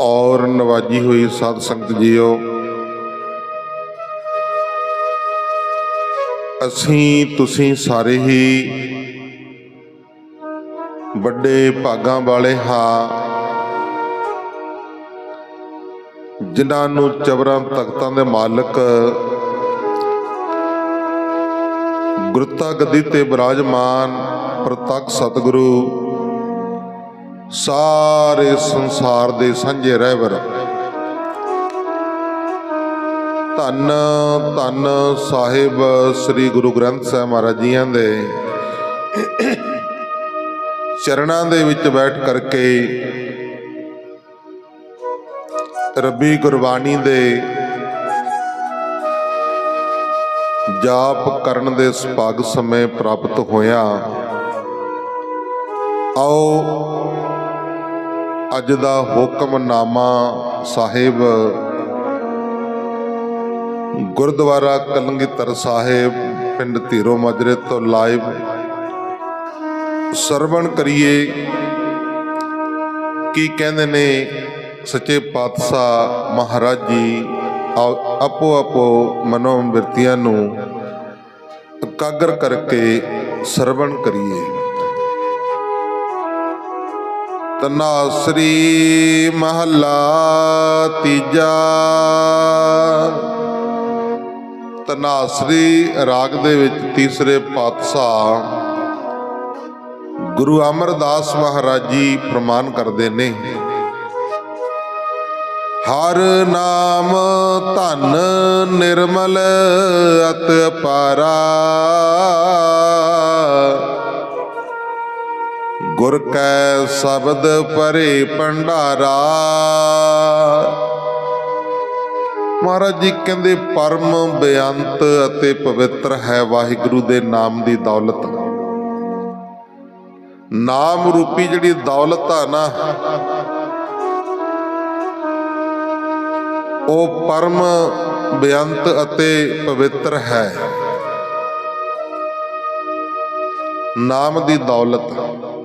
ਔਰ ਨਵਾਜੀ ਹੋਈ ਸਾਧ ਸੰਗਤ ਜੀਓ। ਅਸੀਂ, ਤੁਸੀਂ ਸਾਰੇ ਹੀ ਵੱਡੇ ਭਾਗਾਂ ਵਾਲੇ ਹਾਂ। ਜਿਨ੍ਹਾਂ ਨੂੰ ਚਬਰਾਂ ਤਖਤਾਂ ਦੇ ਮਾਲਕ ਗੁਰਤਾ ਗੱਦੀ ਤੇ ਬਿਰਾਜਮਾਨ ਪ੍ਰਤੱਖ ਸਤਿਗੁਰੂ ਸਾਰੇ ਸੰਸਾਰ ਦੇ ਸਾਂਝੇ ਰਹਿਬਰ। ਧੰਨ ਧੰਨ ਸਾਹਿਬ ਸ੍ਰੀ ਗੁਰੂ ਗ੍ਰੰਥ ਸਾਹਿਬ ਮਹਾਰਾਜ ਜੀਆਂ ਦੇ। ਚਰਨਾਂ ਦੇ ਵਿੱਚ ਬੈਠ ਕਰਕੇ ਰੱਬੀ ਗੁਰਬਾਣੀ ਦੇ ਜਾਪ ਕਰਨ ਦੇ ਸੁਭਾਗ ਸਮੇਂ ਪ੍ਰਾਪਤ ਹੋਇਆ, ਆਓ ਅੱਜ ਦਾ ਹੁਕਮਨਾਮਾ ਸਾਹਿਬ। ਗੁਰਦੁਆਰਾ ਕਲੰਗੀਧਰ ਸਾਹਿਬ, ਪਿੰਡ ਧੀਰੋ ਮਾਜਰੇ ਤੋਂ ਲਾਈਵ। ਸਰਵਣ ਕਰੀਏ, ਕੀ ਕਹਿੰਦੇ ਨੇ ਸੱਚੇ ਪਾਤਸ਼ਾਹ ਮਹਾਰਾਜ ਜੀ, ਆਓ ਆਪੋ ਆਪੋ ਮਨੋ ਬਿਰਤੀਆਂ ਨੂੰ ਇਕਾਗਰ ਕਰਕੇ ਸਰਵਣ ਕਰੀਏ। ਤਨਾਸਰੀ ਮਹੱਲਾ ਤੀਜਾ। ਤਨਾਸਰੀ ਰਾਗ ਦੇ ਵਿੱਚ ਤੀਸਰੇ ਪਾਤਸ਼ਾਹ ਗੁਰੂ ਅਮਰਦਾਸ ਮਹਾਰਾਜ ਜੀ ਪ੍ਰਮਾਨ ਕਰਦੇ ਨੇ। ਹਰ ਨਾਮ ਧਨ ਨਿਰਮਲ ਅਤ ਪਾਰਾ ਗੁਰ ਕੈ ਸ਼ਬਦ ਪਰੇ ਭੰਡਾਰਾ। ਮਹਾਰਾਜ ਜੀ ਕਹਿੰਦੇ, ਪਰਮ ਬੇਅੰਤ ਅਤੇ ਪਵਿੱਤਰ ਹੈ ਵਾਹਿਗੁਰੂ ਦੇ ਨਾਮ ਦੀ ਦੌਲਤ। ਨਾਮ ਰੂਪੀ ਜਿਹੜੀ ਦੌਲਤ ਆ ਨਾ, ਉਹ ਪਰਮ ਬੇਅੰਤ ਅਤੇ ਪਵਿੱਤਰ ਹੈ। ਨਾਮ ਦੀ ਦੌਲਤ।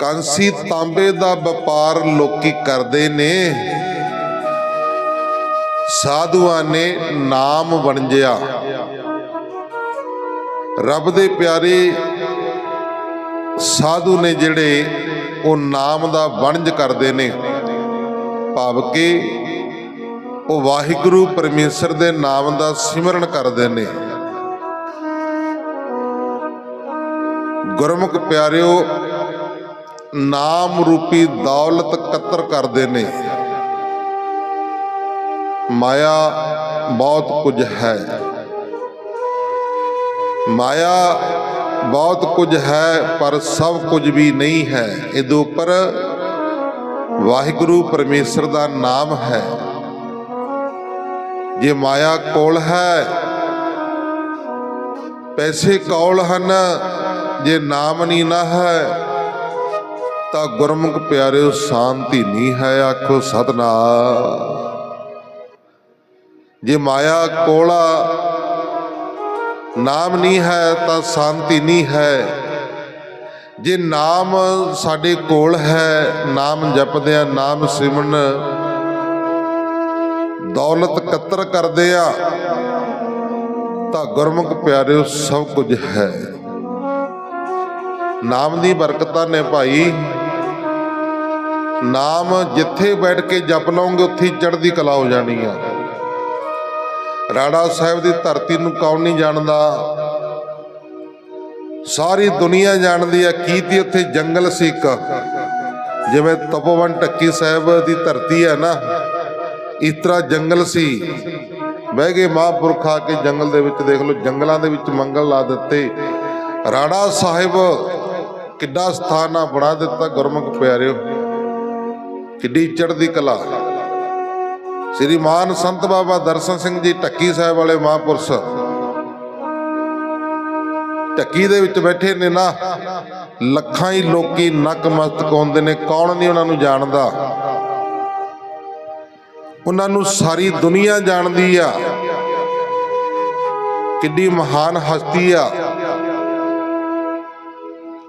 ਕਾਂਸੀ ਤਾਂਬੇ ਦਾ ਵਪਾਰ ਲੋਕੀ ਕਰਦੇ ਨੇ। ਸਾਧੂਆਂ ਨੇ ਨਾਮ ਵਣਜਿਆ ਰੱਬ ਦੇ ਪਿਆਰੇ ਸਾਧੂ ਨੇ ਜਿਹੜੇ ਉਹ ਨਾਮ ਦਾ ਵਣਜ ਕਰਦੇ ਨੇ। ਭਾਵ ਕਿ ਉਹ ਵਾਹਿਗੁਰੂ ਪਰਮੇਸ਼ਰ ਦੇ ਨਾਮ ਦਾ ਸਿਮਰਨ ਕਰਦੇ ਨੇ। ਗੁਰਮੁਖ ਪਿਆਰਿਓ ਨਾਮ ਰੂਪੀ ਦੌਲਤ ਕਤਰ ਕਰਦੇ ਨੇ। ਮਾਇਆ ਬਹੁਤ ਕੁਝ ਹੈ। ਮਾਇਆ ਬਹੁਤ ਕੁਝ ਹੈ, ਪਰ ਸਭ ਕੁਝ ਵੀ ਨਹੀਂ ਹੈ। ਇਹਦੇ ਉੱਪਰ ਵਾਹਿਗੁਰੂ ਪਰਮੇਸ਼ਰ ਦਾ ਨਾਮ ਹੈ। ਜੇ ਮਾਇਆ ਕੋਲ ਹੈ, ਪੈਸੇ ਕੋਲ ਹਨ, ਜੇ ਨਾਮ ਨਹੀਂ ਨਾ ਹੈ ਤਾਂ ਗੁਰਮੁਖ ਪਿਆਰਿਓ, ਸ਼ਾਂਤੀ ਨਹੀਂ ਹੈ ਆਖੋ ਸਤਨਾਮ। ਜੇ ਮਾਇਆ ਕੋਲਾ ਨਾਮ ਨਹੀਂ ਹੈ ਤਾਂ ਸ਼ਾਂਤੀ ਨਹੀਂ ਹੈ। ਜੇ ਨਾਮ ਸਾਡੇ ਕੋਲ ਹੈ, ਨਾਮ ਜਪਦੇ ਆ ਨਾਮ ਸਿਮਰਨ, ਦੌਲਤ ਕਤਰ ਕਰਦੇ ਆ ਤਾਂ ਗੁਰਮੁਖ ਪਿਆਰਿਓ ਸਭ ਕੁਝ ਹੈ। ਨਾਮ ਦੀ ਬਰਕਤਾਂ ਨੇ ਭਾਈ। ਨਾਮ ਜਿੱਥੇ ਬੈਠ ਕੇ ਜਪ ਲਓਗੇ ਉੱਥੇ ਹੀ ਚੜ੍ਹਦੀ ਕਲਾ ਹੋ ਜਾਣੀ ਆ। ਰਾੜਾ ਸਾਹਿਬ ਦੀ ਧਰਤੀ ਨੂੰ ਕੌਣ ਨਹੀਂ ਜਾਣਦਾ? ਸਾਰੀ ਦੁਨੀਆ ਜਾਣਦੀ ਆ, ਕੀ ਉੱਥੇ ਜੰਗਲ ਸੀ ਇੱਕ? ਜਿਵੇਂ ਤਪੋਵਨ ਟੱਕੀ ਸਾਹਿਬ ਦੀ ਧਰਤੀ ਹੈ ਨਾ, ਇਸ ਤਰ੍ਹਾਂ ਜੰਗਲ ਸੀ। ਬਹਿ ਗਏ ਮਹਾਂਪੁਰਖ ਆ ਕੇ ਜੰਗਲ ਦੇ ਵਿੱਚ ਦੇਖ ਲਓ, ਜੰਗਲਾਂ ਦੇ ਵਿੱਚ ਮੰਗਲ ਲਾ ਦਿੱਤੇ। ਰਾੜਾ ਸਾਹਿਬ ਕਿੱਡਾ ਸਥਾਨ ਆ, ਬਣਾ ਦਿੱਤਾ ਗੁਰਮੁਖ ਪਿਆਰਿਓ। ਕਿੱਡੀ ਚੜ੍ਹਦੀ ਕਲਾ। ਸ੍ਰੀ ਮਾਨ ਸੰਤ ਬਾਬਾ ਦਰਸ਼ਨ ਸਿੰਘ ਜੀ ਟੱਕੀ ਸਾਹਿਬ ਵਾਲੇ ਮਹਾਂਪੁਰਸ਼। ਟੱਕੀ ਦੇ ਵਿੱਚ ਬੈਠੇ ਨੇ ਨਾ, ਲੱਖਾਂ ਹੀ ਲੋਕੀ ਨਕਮਸਤਕ ਹੁੰਦੇ ਨੇ, ਕੌਣ ਨਹੀਂ ਉਹਨਾਂ ਨੂੰ ਜਾਣਦਾ। ਉਹਨਾਂ ਨੂੰ ਸਾਰੀ ਦੁਨੀਆ ਜਾਣਦੀ ਆ। ਕਿੱਡੀ ਮਹਾਨ ਹਸਤੀ ਆ।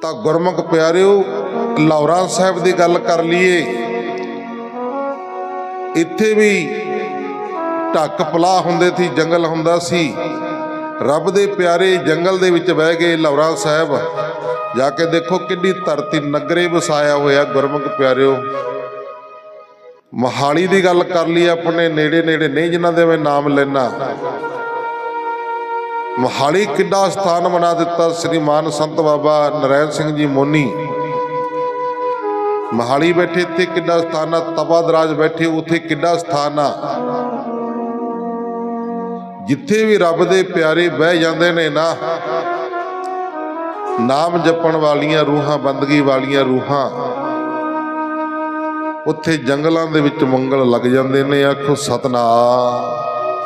ਤਾਂ ਗੁਰਮੁਖ ਪਿਆਰਿਓ ਲੌਰਾ ਸਾਹਿਬ ਦੀ ਗੱਲ ਕਰ ਲਈਏ। ਇੱਥੇ ਵੀ ਢੱਕ ਪਲਾ ਹੁੰਦੇ ਸੀ, ਜੰਗਲ ਹੁੰਦਾ ਸੀ। ਰੱਬ ਦੇ ਪਿਆਰੇ ਜੰਗਲ ਦੇ ਵਿੱਚ ਬਹਿ ਗਏ ਲੌਰਾ ਸਾਹਿਬ। ਜਾ ਕੇ ਦੇਖੋ ਕਿੰਨੀ ਧਰਤੀ ਨਗਰੇ ਵਸਾਇਆ ਹੋਇਆ, ਗੁਰਮੁਖ ਪਿਆਰਿਓ। ਮਹਾਲੀ ਦੀ ਗੱਲ ਕਰ ਲਈ ਆਪਣੇ ਨੇੜੇ ਨੇੜੇ, ਨਹੀਂ ਜਿਨ੍ਹਾਂ ਦੇ ਮੈਂ ਨਾਮ ਲੈਣਾ ਮਹਾਲੀ ਕਿੱਡਾ ਸਥਾਨ ਬਣਾ ਦਿੱਤਾ, ਸ੍ਰੀਮਾਨ ਸੰਤ ਬਾਬਾ ਨਰੈਣ ਸਿੰਘ ਜੀ ਮੋਨੀ। ਮਹਾਲੀ ਬੈਠੇ, ਇੱਥੇ ਕਿੱਡਾ ਸਥਾਨ ਆ ਤਪਾਦਰਾਜ ਬੈਠੇ, ਉੱਥੇ ਕਿੱਡਾ ਸਥਾਨ ਆ। ਜਿੱਥੇ ਵੀ ਰੱਬ ਦੇ ਪਿਆਰੇ ਬਹਿ ਜਾਂਦੇ ਨੇ ਨਾ, ਨਾਮ ਜਪਣ ਵਾਲੀਆਂ ਰੂਹਾਂ, ਬੰਦਗੀ ਵਾਲੀਆਂ ਰੂਹਾਂ, ਉੱਥੇ ਜੰਗਲਾਂ ਦੇ ਵਿੱਚ ਮੰਗਲ ਲੱਗ ਜਾਂਦੇ ਨੇ, ਆਖੋ ਸਤਨਾਮ।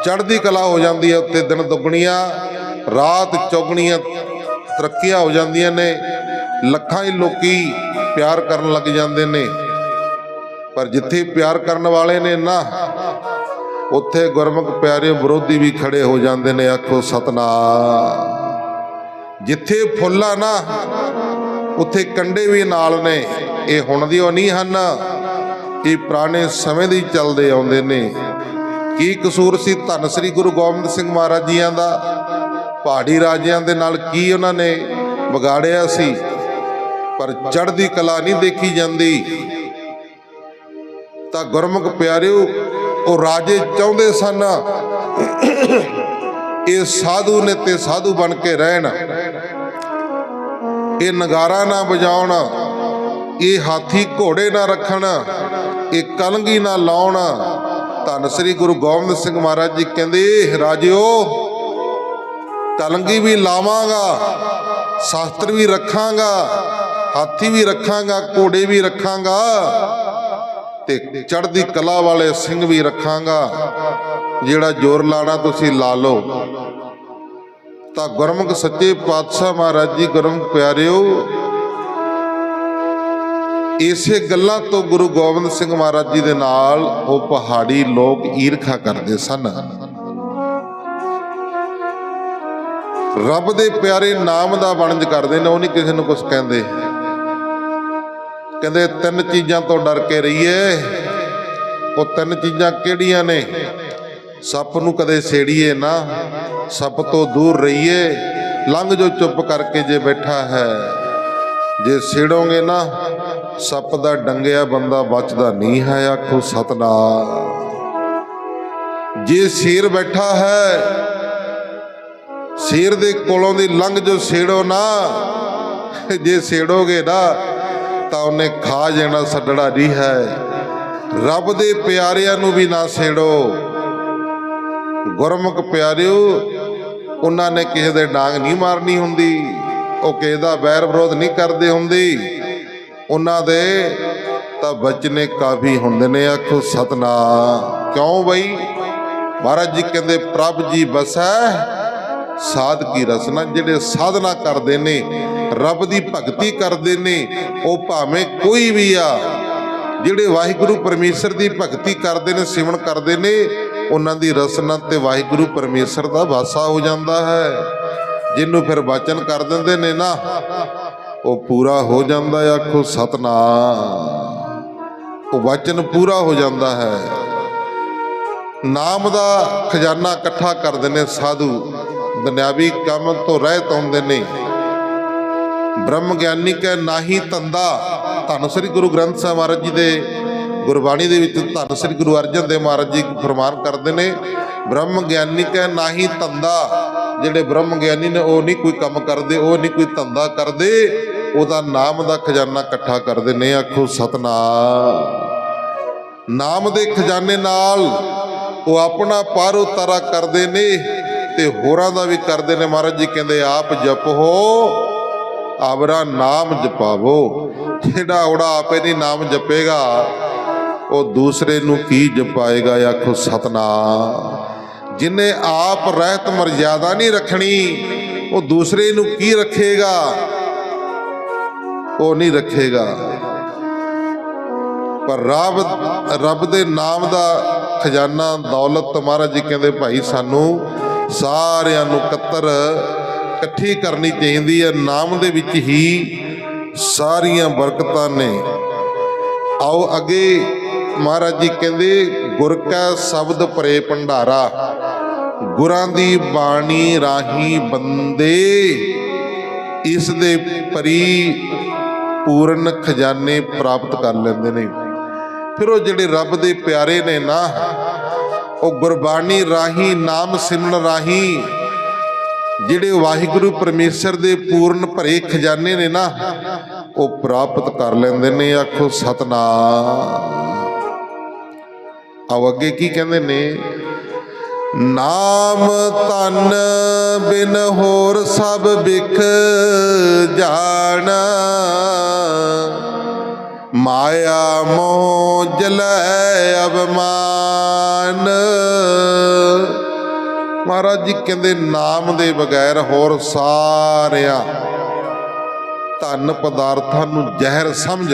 ਚੜ੍ਹਦੀ ਕਲਾ ਹੋ ਜਾਂਦੀ ਹੈ ਉੱਥੇ ਦਿਨ ਦੁੱਗਣੀਆਂ, ਰਾਤ ਚੌਗਣੀਆਂ, ਤਰੱਕੀਆਂ ਹੋ ਜਾਂਦੀਆਂ ਨੇ, ਲੱਖਾਂ ਹੀ ਲੋਕੀ ਪਿਆਰ ਕਰਨ ਲੱਗ ਜਾਂਦੇ ਨੇ। ਪਰ ਜਿੱਥੇ ਪਿਆਰ ਕਰਨ ਵਾਲੇ ਨੇ ਨਾ, ਉੱਥੇ ਗੁਰਮੁਖ ਪਿਆਰੇ ਵਿਰੋਧੀ ਵੀ ਖੜੇ ਹੋ ਜਾਂਦੇ ਨੇ, ਆਖੋ ਸਤਨਾਮ। ਜਿੱਥੇ ਫੁੱਲ ਆ ਨਾ, ਉੱਥੇ ਕੰਡੇ ਵੀ ਨਾਲ ਨੇ। ਇਹ ਹੁਣ ਦੀ ਉਹ ਨਹੀਂ ਹਨ, ਇਹ ਪੁਰਾਣੇ ਸਮੇਂ ਦੀ ਚੱਲਦੇ ਆਉਂਦੇ ਨੇ। ਕੀ ਕਸੂਰ ਸੀ ਧੰਨ ਸ੍ਰੀ ਗੁਰੂ ਗੋਬਿੰਦ ਸਿੰਘ ਮਹਾਰਾਜ ਜੀਆਂ ਦਾ? ਪਹਾੜੀ ਰਾਜਿਆਂ ਦੇ ਨਾਲ ਕੀ ਉਹਨਾਂ ਨੇ ਵਿਗਾੜਿਆ ਸੀ? ਪਰ ਚੜ੍ਹਦੀ ਕਲਾ ਨਹੀਂ ਦੇਖੀ ਜਾਂਦੀ। ਤਾਂ ਗੁਰਮੁਖ ਪਿਆਰਿਓ, ਉਹ ਰਾਜੇ ਚਾਹੁੰਦੇ ਸਨ, ਇਹ ਸਾਧੂ ਨੇ ਤੇ ਸਾਧੂ ਬਣ ਕੇ ਰਹਿਣ। ਇਹ ਨਗਾਰਾ ਨਾ ਵਜਾਉਣ, ਇਹ ਹਾਥੀ ਘੋੜੇ ਨਾ ਰੱਖਣ, ਇਹ ਕਲੰਗੀ ਨਾ ਲਾਉਣ। ਧੰਨ ਸ੍ਰੀ ਗੁਰੂ ਗੋਬਿੰਦ ਸਿੰਘ ਮਹਾਰਾਜ ਜੀ ਕਹਿੰਦੇ ਰਾਜਿਓ, ਕਲੰਗੀ ਵੀ ਲਾਵਾਂਗਾ, ਸ਼ਾਸਤਰ ਵੀ ਰੱਖਾਂਗਾ ਹਾਥੀ ਵੀ ਰੱਖਾਂਗਾ, ਘੋੜੇ ਵੀ ਰੱਖਾਂਗਾ ਤੇ ਚੜ੍ਹਦੀ ਕਲਾ ਵਾਲੇ ਸਿੰਘ ਵੀ ਰੱਖਾਂਗਾ। ਜਿਹੜਾ ਜ਼ੋਰ ਲਾਣਾ ਤੁਸੀਂ ਲਾ ਲਓ। ਤਾਂ ਗੁਰਮੁਖ ਸੱਚੇ ਪਾਤਸ਼ਾਹ ਮਹਾਰਾਜ ਜੀ, ਗੁਰਮੁਖ ਪਿਆਰਿਓ, ਇਸੇ ਗੱਲਾਂ ਤੋਂ ਗੁਰੂ ਗੋਬਿੰਦ ਸਿੰਘ ਮਹਾਰਾਜ ਜੀ ਦੇ ਨਾਲ ਉਹ ਪਹਾੜੀ ਲੋਕ ਈਰਖਾ ਕਰਦੇ ਸਨ। ਰੱਬ ਦੇ ਪਿਆਰੇ ਨਾਮ ਦਾ ਵਣਜ ਕਰਦੇ ਨੇ, ਉਹ ਨਹੀਂ ਕਿਸੇ ਨੂੰ ਕੁਝ ਕਹਿੰਦੇ। ਕਹਿੰਦੇ ਤਿੰਨ ਚੀਜ਼ਾਂ ਤੋਂ ਡਰ ਕੇ ਰਹੀਏ। ਉਹ ਤਿੰਨ ਚੀਜ਼ਾਂ ਕਿਹੜੀਆਂ ਨੇ? ਸੱਪ ਨੂੰ ਕਦੇ ਛੇੜੀਏ ਨਾ। ਸੱਪ ਤੋਂ ਦੂਰ ਰਹੀਏ। ਲੰਘ ਜੋ ਚੁੱਪ ਕਰਕੇ ਜੇ ਬੈਠਾ ਹੈ। ਜੇ ਛੇੜੋਗੇ ਨਾ, ਸੱਪ ਦਾ ਡੰਗਿਆ ਬੰਦਾ ਬਚਦਾ ਨਹੀਂ ਹੈ ਆਖੋ ਸਤਨਾਮ। ਜੇ ਸ਼ੇਰ ਬੈਠਾ ਹੈ, ਸ਼ੇਰ ਦੇ ਕੋਲੋਂ ਦੀ ਲੰਘ ਜੋ ਛੇੜੋ ਨਾ। ਜੇ ਛੇੜੋਗੇ ਨਾ ਤਾਂ ਉਹਨੇ ਖਾ ਜਾਣਾ ਛੱਡਣਾ ਨਹੀਂ ਹੈ। ਰੱਬ ਦੇ ਪਿਆਰਿਆਂ ਨੂੰ ਵੀ ਨਾ ਛੇੜੋ। ਗੁਰਮੁਖ ਪਿਆਰਿਓ, ਉਹਨਾਂ ਨੇ ਕਿਸੇ ਦੇ ਡਾਂਗ ਨਹੀਂ ਮਾਰਨੀ ਹੁੰਦੀ। ਉਹ ਕਿਸੇ ਦਾ ਵੈਰ ਵਿਰੋਧ ਨਹੀਂ ਕਰਦੇ ਹੁੰਦੀ। ਉਹਨਾਂ ਦੇ ਤਾਂ ਬਚਨੇ ਕਾਫੀ ਹੁੰਦੇ ਨੇ। ਆਖੋ, ਸਤਨਾਮ। ਕਿਉਂ ਬਈ? ਮਹਾਰਾਜ ਜੀ ਕਹਿੰਦੇ, ਪ੍ਰਭ ਜੀ ਬਸੈ। ਸਾਧ ਕੀ ਰਸਨਾ, ਜਿਹੜੇ ਸਾਧਨਾ ਕਰਦੇ ਨੇ, ਰੱਬ ਦੀ ਭਗਤੀ ਕਰਦੇ ਨੇ, ਉਹ ਭਾਵੇਂ ਕੋਈ ਵੀ ਆ, ਜਿਹੜੇ ਵਾਹਿਗੁਰੂ ਪਰਮੇਸ਼ਰ ਦੀ ਭਗਤੀ ਕਰਦੇ ਨੇ ਸਿਮਰਨ ਕਰਦੇ ਨੇ, ਉਹਨਾਂ ਦੀ ਰਸਨਾ ਤੇ ਵਾਹਿਗੁਰੂ ਪਰਮੇਸ਼ਰ ਦਾ ਵਾਸਾ ਹੋ ਜਾਂਦਾ ਹੈ। ਜਿਹਨੂੰ ਫਿਰ ਵਚਨ ਕਰ ਦਿੰਦੇ ਨੇ ਨਾ, ਉਹ ਪੂਰਾ ਹੋ ਜਾਂਦਾ ਆਖੋ ਸਤਨਾਮ। ਉਹ ਵਚਨ ਪੂਰਾ ਹੋ ਜਾਂਦਾ ਹੈ। ਨਾਮ ਦਾ ਖਜ਼ਾਨਾ ਇਕੱਠਾ ਕਰਦੇ ਨੇ ਸਾਧੂ। ਦੁਨਿਆਵੀ ਕੰਮ ਤੋਂ ਰਹਿਤ ਹੁੰਦੇ ਨੇ। ਬ੍ਰਹਮ ਗਿਆਨੀ ਕੈ ਨਾਹੀ ਧੰਦਾ। ਧੰਨ ਸ੍ਰੀ ਗੁਰੂ ਗ੍ਰੰਥ ਸਾਹਿਬ ਮਹਾਰਾਜ ਜੀ ਦੇ ਗੁਰਬਾਣੀ ਦੇ ਵਿੱਚ ਧੰਨ ਸ੍ਰੀ ਗੁਰੂ ਅਰਜਨ ਦੇਵ ਮਹਾਰਾਜ ਜੀ ਫਰਮਾਨ ਕਰਦੇ ਨੇ, ਬ੍ਰਹਮ ਗਿਆਨੀ ਕੈ ਨਾਹੀ ਧੰਦਾ। ਜਿਹੜੇ ਬ੍ਰਹਮ ਗਿਆਨੀ ਨੇ ਉਹ ਨਹੀਂ ਕੋਈ ਕੰਮ ਕਰਦੇ, ਉਹ ਨਹੀਂ ਕੋਈ ਧੰਦਾ ਕਰਦੇ, ਉਹਦਾ ਨਾਮ ਦਾ ਖਜ਼ਾਨਾ ਇਕੱਠਾ ਕਰਦੇ ਨੇ, ਆਖੋ ਸਤਨਾਮ। ਨਾਮ ਦੇ ਖਜ਼ਾਨੇ ਨਾਲ ਉਹ ਆਪਣਾ ਪਾਰ ਉਤਾਰਾ ਕਰਦੇ ਨੇ ਤੇ ਹੋਰਾਂ ਦਾ ਵੀ ਕਰਦੇ ਨੇ ਮਹਾਰਾਜ ਜੀ, ਕਹਿੰਦੇ ਆਪ ਜਪੋ ਆਵਰਾ ਨਾਮ ਜਪਾਵੋ। ਜਿਹੜਾ ਉਹਦਾ ਆਪੇ ਨਹੀਂ ਨਾਮ ਜਪੇਗਾ, ਉਹ ਦੂਸਰੇ ਨੂੰ ਕੀ ਜਪਾਏਗਾ ਆਖੋ ਸਤਨਾਮ। ਜਿਨੇ ਆਪ ਰਹਿਤ ਮਰਜ਼ਾਦਾ ਨਹੀਂ ਰੱਖਣੀ, ਉਹ ਦੂਸਰੇ ਨੂੰ ਕੀ ਰੱਖੇਗਾ? ਉਹ ਨਹੀਂ ਰੱਖੇਗਾ। ਪਰ ਰੱਬ ਰੱਬ ਦੇ ਨਾਮ ਦਾ ਖਜ਼ਾਨਾ ਦੌਲਤ, ਮਹਾਰਾਜ ਜੀ ਕਹਿੰਦੇ ਭਾਈ ਸਾਨੂੰ ਸਾਰਿਆਂ ਨੂੰ ਇਕੱਤਰ ਇਕੱਠੀ ਕਰਨੀ ਚਾਹੀਦੀ ਹੈ। ਨਾਮ ਦੇ ਵਿੱਚ ਹੀ ਸਾਰੀਆਂ ਬਰਕਤਾਂ ਨੇ। ਆਓ ਅੱਗੇ ਮਹਾਰਾਜ ਜੀ ਕਹਿੰਦੇ, ਗੁਰ ਕਾ ਸ਼ਬਦ ਭਰੇ ਭੰਡਾਰਾ, ਗੁਰਾਂ ਦੀ ਬਾਣੀ ਰਾਹੀਂ ਬੰਦੇ, ਇਸ ਦੇ ਪਰੀ ਪੂਰਨ ਖਜ਼ਾਨੇ ਪ੍ਰਾਪਤ ਕਰ ਲੈਂਦੇ ਨੇ। ਫਿਰ ਉਹ ਜਿਹੜੇ ਰੱਬ ਦੇ ਪਿਆਰੇ ਨੇ ਨਾ ਉਹ ਗੁਰਬਾਣੀ ਰਾਹੀਂ, ਨਾਮ ਸਿਮਰਨ ਰਾਹੀਂ ਜਿਹੜੇ ਵਾਹਿਗੁਰੂ ਪਰਮੇਸ਼ਰ ਦੇ ਪੂਰਨ ਭਰੇ ਖਜ਼ਾਨੇ ਨੇ ਨਾ, ਉਹ ਪ੍ਰਾਪਤ ਕਰ ਲੈਂਦੇ ਨੇ, ਆਖੋ ਸਤਨਾਮ। ਆਓ ਅੱਗੇ ਕੀ ਕਹਿੰਦੇ ਨੇ? ਨਾਮ ਤਨ ਬਿਨ ਹੋਰ ਸਭ ਵਿਖ ਜਾਣਾ। ਮਾਇਆ ਮੋਹ ਜਲੈ ਅਬਮਾਨ ਮਹਾਰਾਜ ਜੀ ਕਹਿੰਦੇ, ਨਾਮ ਦੇ ਬਗੈਰ ਹੋਰ ਸਾਰਿਆਂ ਧਨ ਪਦਾਰਥਾਂ ਨੂੰ ਜ਼ਹਿਰ ਸਮਝ।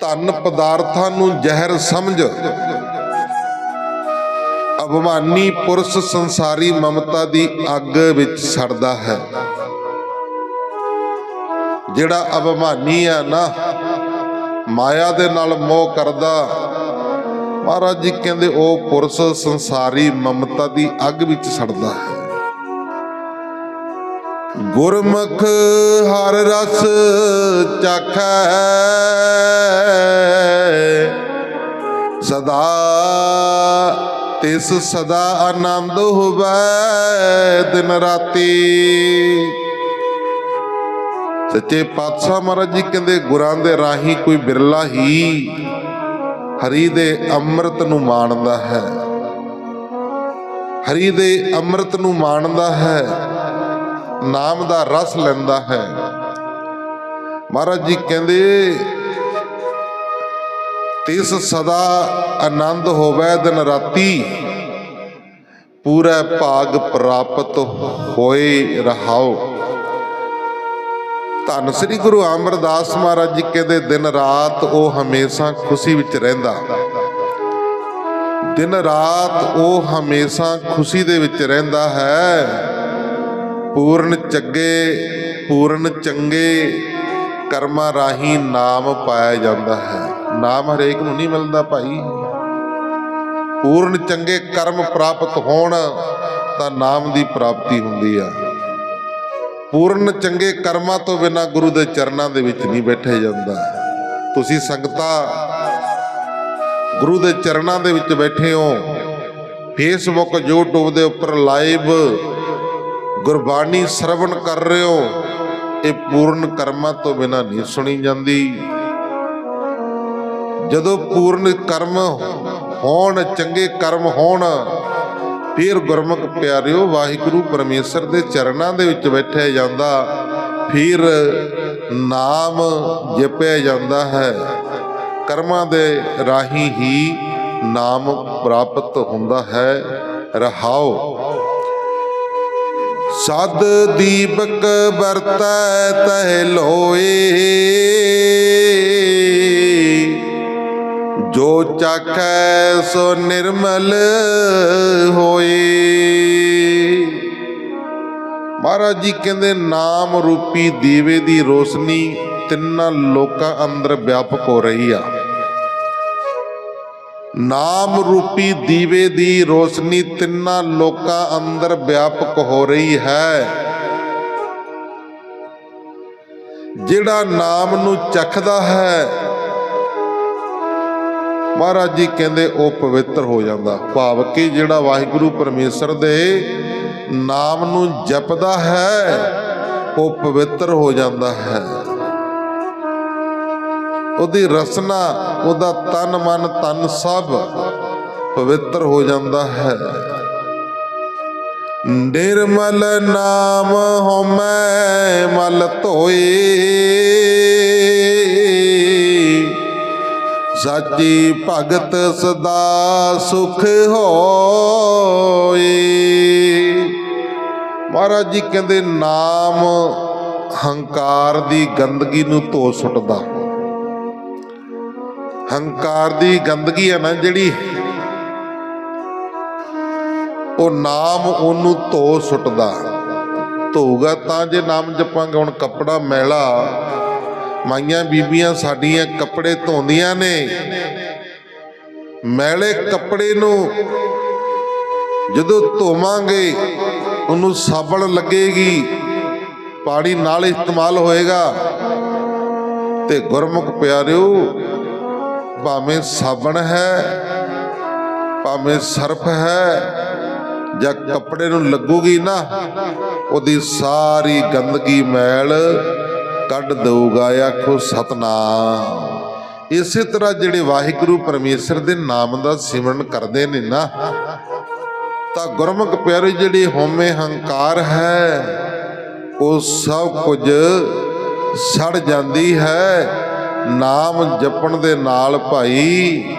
ਧਨ ਪਦਾਰਥਾਂ ਨੂੰ ਜ਼ਹਿਰ ਸਮਝ। ਅਭਿਮਾਨੀ ਪੁਰਸ਼ ਸੰਸਾਰੀ ਮਮਤਾ ਦੀ ਅੱਗ ਵਿੱਚ ਸੜਦਾ ਹੈ। ਜਿਹੜਾ ਅਭਿਮਾਨੀ ਆ ਨਾ, ਮਾਇਆ ਦੇ ਨਾਲ ਮੋਹ ਕਰਦਾ। ਮਹਾਰਾਜ ਜੀ ਕਹਿੰਦੇ, ਉਹ ਪੁਰਸ਼ ਸੰਸਾਰੀ ਮਮਤਾ ਦੀ ਅੱਗ ਵਿੱਚ ਸੜਦਾ ਹੈ। ਗੁਰਮੁਖ ਹਰ ਰਸ ਚਾਖੈ, ਸਦਾ ਤਿਸ ਸਦਾ ਆਨੰਦ ਹੋਵੇ ਦਿਨ ਰਾਤੀ। ਸੱਚੇ ਪਾਤਸ਼ਾਹ ਮਹਾਰਾਜ ਜੀ ਕਹਿੰਦੇ, ਗੁਰਾਂ ਦੇ ਰਾਹੀਂ ਕੋਈ ਬਿਰਲਾ ਹੀ ਹਰੀ ਦੇ ਅੰਮ੍ਰਿਤ ਨੂੰ ਮਾਣਦਾ ਹੈ। ਹਰੀ ਦੇ ਅੰਮ੍ਰਿਤ ਨੂੰ ਮਾਣਦਾ ਹੈ, ਨਾਮ ਦਾ ਰਸ ਲੈਂਦਾ ਹੈ। ਮਹਾਰਾਜ ਜੀ ਕਹਿੰਦੇ, ਤਿਸ ਸਦਾ ਆਨੰਦ ਹੋਵੇ ਦਿਨ ਰਾਤੀ, ਪੂਰਾ ਭਾਗ ਪ੍ਰਾਪਤ ਹੋਏ ਰਹਾਓ। ਧੰਨ ਸ੍ਰੀ ਗੁਰੂ ਅਮਰਦਾਸ ਮਹਾਰਾਜ ਜੀ ਕਹਿੰਦੇ ਦਿਨ ਰਾਤ ਉਹ ਹਮੇਸ਼ਾ ਖੁਸ਼ੀ ਵਿੱਚ ਰਹਿੰਦਾ। ਦਿਨ ਰਾਤ ਉਹ ਹਮੇਸ਼ਾ ਖੁਸ਼ੀ ਦੇ ਵਿੱਚ ਰਹਿੰਦਾ ਹੈ। ਪੂਰਨ ਚੱਗੇ, ਪੂਰਨ ਚੰਗੇ ਕਰਮਾਂ ਰਾਹੀਂ ਨਾਮ ਪਾਇਆ ਜਾਂਦਾ ਹੈ। ਨਾਮ ਹਰੇਕ ਨੂੰ ਨਹੀਂ ਮਿਲਦਾ ਭਾਈ। ਪੂਰਨ ਚੰਗੇ ਕਰਮ ਪ੍ਰਾਪਤ ਹੋਣ ਤਾਂ ਨਾਮ ਦੀ ਪ੍ਰਾਪਤੀ ਹੁੰਦੀ ਆ। ਪੂਰਨ ਚੰਗੇ ਕਰਮਾਂ ਤੋਂ ਬਿਨਾ ਗੁਰੂ ਦੇ ਚਰਨਾਂ ਦੇ ਵਿੱਚ ਨਹੀਂ ਬੈਠੇ ਜਾਂਦਾ। ਤੁਸੀਂ ਸੰਗਤਾਂ ਗੁਰੂ ਦੇ ਚਰਨਾਂ ਦੇ ਵਿੱਚ ਬੈਠੇ ਹੋ। ਫੇਸਬੁੱਕ YouTube ਦੇ ਉੱਪਰ ਲਾਈਵ ਗੁਰਬਾਣੀ ਸਰਵਣ ਕਰ ਰਹੇ ਹੋ। ਇਹ ਪੂਰਨ ਕਰਮਾਂ ਤੋਂ ਬਿਨਾ ਨਹੀਂ ਸੁਣੀ ਜਾਂਦੀ। ਜਦੋਂ ਪੂਰਨ ਕਰਮ ਹੋਣ, ਚੰਗੇ ਕਰਮ ਹੋਣ ਫਿਰ ਗੁਰਮੁਖ ਪਿਆਰਿਓ, ਵਾਹਿਗੁਰੂ ਪਰਮੇਸ਼ਰ ਦੇ ਚਰਨਾਂ ਦੇ ਵਿੱਚ ਬੈਠਿਆ ਜਾਂਦਾ, ਫਿਰ ਨਾਮ ਜਪਿਆ ਜਾਂਦਾ ਹੈ। ਕਰਮਾਂ ਦੇ ਰਾਹੀਂ ਹੀ ਨਾਮ ਪ੍ਰਾਪਤ ਹੁੰਦਾ ਹੈ। ਰਹਾਓ। ਸਦ ਦੀਪਕ ਵਰਤੈ ਤਹਿ ਲੋਏ। ਜੋ ਚਾਖੈ ਸੋ ਨਿਰਮਲ ਹੋਏ। ਮਹਾਰਾਜ ਜੀ ਕਹਿੰਦੇ, ਨਾਮ ਰੂਪੀ ਦੀਵੇ ਦੀ ਰੋਸ਼ਨੀ ਤਿੰਨਾਂ ਲੋਕਾਂ ਅੰਦਰ ਵਿਆਪਕ ਹੋ ਰਹੀ ਆ। ਨਾਮ ਰੂਪੀ ਦੀਵੇ ਦੀ ਰੋਸ਼ਨੀ ਤਿੰਨਾਂ ਲੋਕਾਂ ਅੰਦਰ ਵਿਆਪਕ ਹੋ ਰਹੀ ਹੈ। ਜਿਹੜਾ ਨਾਮ ਨੂੰ ਚੱਖਦਾ ਹੈ ਮਹਾਰਾਜ ਜੀ ਕਹਿੰਦੇ ਉਹ ਪਵਿੱਤਰ ਹੋ ਜਾਂਦਾ। ਭਾਵ ਕਿ ਜਿਹੜਾ ਵਾਹਿਗੁਰੂ ਪਰਮੇਸ਼ਰ ਦੇ ਨਾਮ ਨੂੰ ਜਪਦਾ ਹੈ, ਉਹ ਪਵਿੱਤਰ ਹੋ ਜਾਂਦਾ ਹੈ। ਉਹਦੀ ਰਸਨਾ, ਉਹਦਾ ਤਨ ਮਨ, ਤਨ ਸਭ ਪਵਿੱਤਰ ਹੋ ਜਾਂਦਾ ਹੈ। ਨਿਰਮਲ ਨਾਮ ਹਉਮੈ ਮਲ ਧੋਏ ਸਾਚੀ ਭਗਤ ਸਦਾ ਸੁਖ ਹੋਏ। ਮਹਾਰਾਜ ਜੀ ਕਹਿੰਦੇ, ਨਾਮ ਹੰਕਾਰ ਦੀ ਗੰਦਗੀ ਨੂੰ ਧੋ ਸੁੱਟਦਾ। ਹੰਕਾਰ ਦੀ ਗੰਦਗੀ ਹੈ ਨਾ ਜਿਹੜੀ, ਉਹ ਨਾਮ ਉਹਨੂੰ ਧੋ ਸੁੱਟਦਾ। ਧੋਊਗਾ ਤਾਂ ਜੇ ਨਾਮ ਜਪਾਂਗੇ, ਹੁਣ ਕੱਪੜਾ ਮੈਲਾ ਮਾਈਆਂ ਬੀਬੀਆਂ ਸਾਡੀਆਂ ਕੱਪੜੇ ਧੋਂਦੀਆਂ ਨੇ। ਮੈਲੇ ਕੱਪੜੇ ਨੂੰ ਜਦੋਂ ਧੋਵਾਂਗੇ, ਉਹਨੂੰ ਸਾਬਣ ਲੱਗੇਗੀ, ਪਾਣੀ ਨਾਲ ਇਸਤੇਮਾਲ ਹੋਏਗਾ। ਤੇ ਗੁਰਮੁਖ ਪਿਆਰਿਓ, ਭਾਵੇਂ ਸਾਬਣ ਹੈ, ਭਾਵੇਂ ਸਰਫ ਹੈ, ਜਾਂ ਕੱਪੜੇ ਨੂੰ ਲੱਗੂਗੀ ਨਾ, ਉਹਦੀ ਸਾਰੀ ਗੰਦਗੀ ਮੈਲ ਕੱਢ ਦਊਗਾ, ਆਖੋ ਸਤਨਾਮ। ਇਸੇ ਤਰ੍ਹਾਂ ਜਿਹੜੇ ਵਾਹਿਗੁਰੂ ਪਰਮੇਸ਼ਰ ਦੇ ਨਾਮ ਦਾ ਸਿਮਰਨ ਕਰਦੇ ਨੇ ਨਾ, ਤਾਂ ਗੁਰਮੁਖ ਪਿਆਰੇ ਜਿਹੜੀ ਹਉਮੈ ਹੰਕਾਰ ਹੈ, ਉਹ ਸਭ ਕੁਝ ਸੜ ਜਾਂਦੀ ਹੈ। ਨਾਮ ਜਪਣ ਦੇ ਨਾਲ ਭਾਈ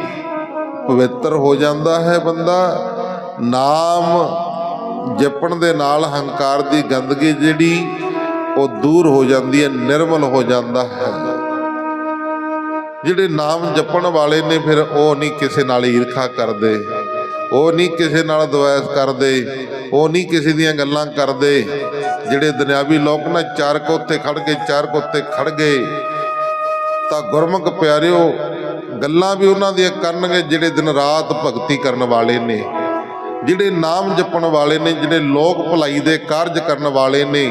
ਪਵਿੱਤਰ ਹੋ ਜਾਂਦਾ ਹੈ ਬੰਦਾ। ਨਾਮ ਜਪਣ ਦੇ ਨਾਲ ਹੰਕਾਰ ਦੀ ਗੰਦਗੀ ਜਿਹੜੀ ਉਹ ਦੂਰ ਹੋ ਜਾਂਦੀ ਹੈ, ਨਿਰਮਲ ਹੋ ਜਾਂਦਾ ਹੈ। ਜਿਹੜੇ ਨਾਮ ਜਪਣ ਵਾਲੇ ਨੇ ਫਿਰ ਉਹ ਨਹੀਂ ਕਿਸੇ ਨਾਲ ਈਰਖਾ ਕਰਦੇ, ਉਹ ਨਹੀਂ ਕਿਸੇ ਨਾਲ ਦਵੈਸ ਕਰਦੇ, ਉਹ ਨਹੀਂ ਕਿਸੇ ਦੀਆਂ ਗੱਲਾਂ ਕਰਦੇ। ਜਿਹੜੇ ਦੁਨਿਆਵੀ ਲੋਕ ਨਾ, ਚਾਰ ਕੋਤੇ ਖੜ ਗਏ ਚਾਰ ਕੋਤੇ ਖੜ ਗਏ। ਤਾਂ ਗੁਰਮੁਖ ਪਿਆਰਿਓ, ਗੱਲਾਂ ਵੀ ਉਹਨਾਂ ਦੀਆਂ ਕਰਨਗੇ ਜਿਹੜੇ ਦਿਨ ਰਾਤ ਭਗਤੀ ਕਰਨ ਵਾਲੇ ਨੇ। ਜਿਹੜੇ ਨਾਮ ਜਪਣ ਵਾਲੇ ਨੇ, ਜਿਹੜੇ ਲੋਕ ਭਲਾਈ ਦੇ ਕਾਰਜ ਕਰਨ ਵਾਲੇ ਨੇ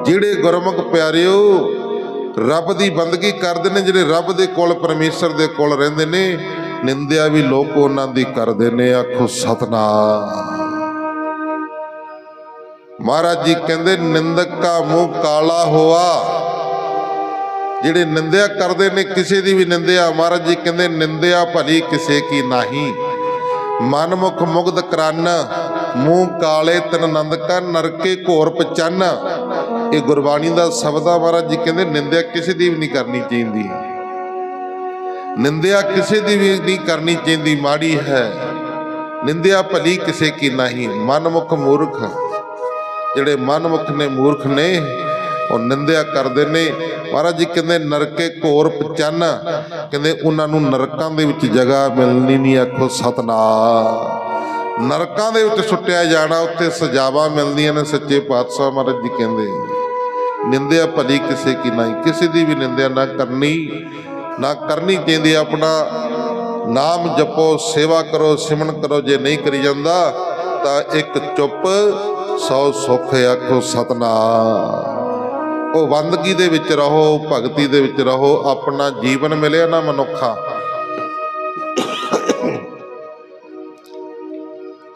ਜਿਹੜੇ ਗੁਰਮੁਖ ਪਿਆਰਿਓ, ਰੱਬ ਦੀ ਬੰਦਗੀ ਕਰਦੇ ਨੇ, ਜਿਹੜੇ ਰੱਬ ਦੇ ਕੋਲ, ਪਰਮੇਸ਼ਰ ਦੇ ਕੋਲ ਰਹਿੰਦੇ ਨੇ, ਨਿੰਦਿਆ ਵੀ ਲੋਕ ਉਹਨਾਂ ਦੀ ਕਰਦੇ ਨੇ, ਆਖੋ ਸਤਨਾਮ। ਮਹਾਰਾਜ ਜੀ ਕਹਿੰਦੇ, ਨਿੰਦਕ ਕਾ ਮੂੰਹ ਕਾਲਾ ਹੋਆ। ਜਿਹੜੇ ਨਿੰਦਿਆ ਕਰਦੇ ਨੇ, ਕਿਸੇ ਦੀ ਵੀ ਨਿੰਦਿਆ, ਮਹਾਰਾਜ ਜੀ ਕਹਿੰਦੇ, ਨਿੰਦਿਆ ਭਲੀ ਕਿਸੇ ਕੀ ਨਹੀਂ। ਮਨਮੁਖ ਮੁਗਧ ਕਰਨ, ਮੂੰਹ ਕਾਲੇ ਤਨ ਨੰਦ ਕਾ ਨਰਕੇ ਘੋਰ ਪਚੰਨ। ਇਹ ਗੁਰਬਾਣੀ ਦਾ ਸ਼ਬਦ ਆ ਮਹਾਰਾਜ ਜੀ ਕਹਿੰਦੇ, ਨਿੰਦਿਆ ਕਿਸੇ ਦੀ ਵੀ ਨਹੀਂ ਕਰਨੀ ਚਾਹੀਦੀ। ਨਿੰਦਿਆ ਕਿਸੇ ਦੀ ਵੀ ਨਹੀਂ ਕਰਨੀ ਚਾਹੀਦੀ, ਮਾੜੀ ਹੈ। ਨਿੰਦਿਆ ਭਲੀ ਕਿਸੇ ਕੀ ਨਹੀਂ। ਮਨਮੁਖ ਮੂਰਖ, ਜਿਹੜੇ ਮਨਮੁਖ ਨੇ, ਮੂਰਖ ਨੇ, ਉਹ ਨਿੰਦਿਆ ਕਰਦੇ ਨੇ। ਮਹਾਰਾਜ ਜੀ ਕਹਿੰਦੇ, ਨਰਕੇ ਘੋਰ ਪਚੰਨ। ਕਹਿੰਦੇ, ਉਹਨਾਂ ਨੂੰ ਨਰਕਾਂ ਦੇ ਵਿੱਚ ਜਗ੍ਹਾ ਮਿਲਣੀ ਨਹੀਂ, ਆਖੋ ਸਤਨਾਮ। ਨਰਕਾਂ ਦੇ ਵਿੱਚ ਸੁੱਟਿਆ ਜਾਣਾ, ਉੱਥੇ ਸਜ਼ਾਵਾਂ ਮਿਲਦੀਆਂ ਨੇ, ਸੱਚੇ ਪਾਤਸ਼ਾਹ ਮਹਾਰਾਜ ਜੀ ਕਹਿੰਦੇ। ਨਿੰਦਿਆ ਭਲੀ ਕਿਸੇ ਕੀ ਨਹੀਂ। ਕਿਸੇ ਦੀ ਵੀ ਨਿੰਦਿਆ ਨਾ ਕਰਨੀ ਨਾ ਕਰਨੀ ਚਾਹੀਦੀ ਆਪਣਾ ਨਾਮ ਜਪੋ, ਸੇਵਾ ਕਰੋ, ਸਿਮਰਨ ਕਰੋ। ਜੇ ਨਹੀਂ ਕਰੀ ਜਾਂਦਾ, ਤਾਂ ਇੱਕ ਚੁੱਪ, ਸੌ ਸੁੱਖ ਆਖੋ, ਸਤਨਾਮ। ਉਹ ਬੰਦਗੀ ਦੇ ਵਿੱਚ ਰਹੋ, ਭਗਤੀ ਦੇ ਵਿੱਚ ਰਹੋ। ਆਪਣਾ ਜੀਵਨ ਮਿਲਿਆ ਨਾ ਮਨੁੱਖਾ।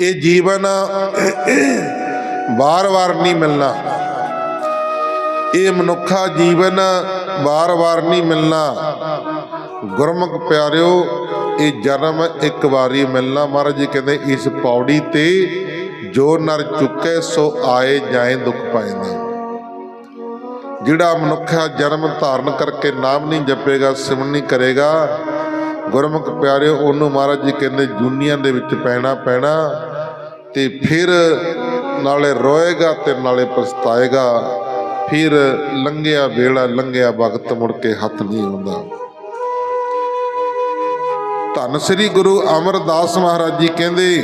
ਇਹ ਜੀਵਨ ਵਾਰ-ਵਾਰ ਨਹੀਂ ਮਿਲਣਾ। ਇਹ ਮਨੁੱਖਾ ਜੀਵਨ ਵਾਰ-ਵਾਰ ਨਹੀਂ ਮਿਲਣਾ। ਗੁਰਮੁਖ ਪਿਆਰਿਓ, ਇਹ ਜਨਮ ਇੱਕ ਵਾਰੀ ਮਿਲਣਾ। ਮਹਾਰਾਜ ਜੀ ਕਹਿੰਦੇ, ਇਸ ਪੌੜੀ ਤੇ ਜੋ ਨਰ ਚੁੱਕੇ, ਸੋ ਆਏ ਜਾਏ ਦੁੱਖ ਪਾਏਂਦਾ ਜਿਹੜਾ ਮਨੁੱਖਾ ਜਨਮ ਧਾਰਨ ਕਰਕੇ ਨਾਮ ਨਹੀਂ ਜਪੇਗਾ, ਸਿਮਰਨ ਨਹੀਂ ਕਰੇਗਾ, ਗੁਰਮੁਖ ਪਿਆਰਿਓ, ਉਹਨੂੰ ਮਹਾਰਾਜ ਜੀ ਕਹਿੰਦੇ, ਜੁਨੀਆਂ ਦੇ ਵਿੱਚ ਪੈਣਾ ਪੈਣਾ, ਤੇ ਫਿਰ ਨਾਲੇ ਰੋਏਗਾ ਤੇ ਨਾਲੇ ਪਛਤਾਏਗਾ। ਫਿਰ ਲੰਘਿਆ ਵੇਲਾ ਲੰਘਿਆ ਵਕਤ ਮੁੜ ਕੇ ਹੱਥ ਨਹੀਂ ਆਉਂਦਾ। ਧੰਨ ਸ੍ਰੀ ਗੁਰੂ ਅਮਰਦਾਸ ਮਹਾਰਾਜ ਜੀ ਕਹਿੰਦੇ,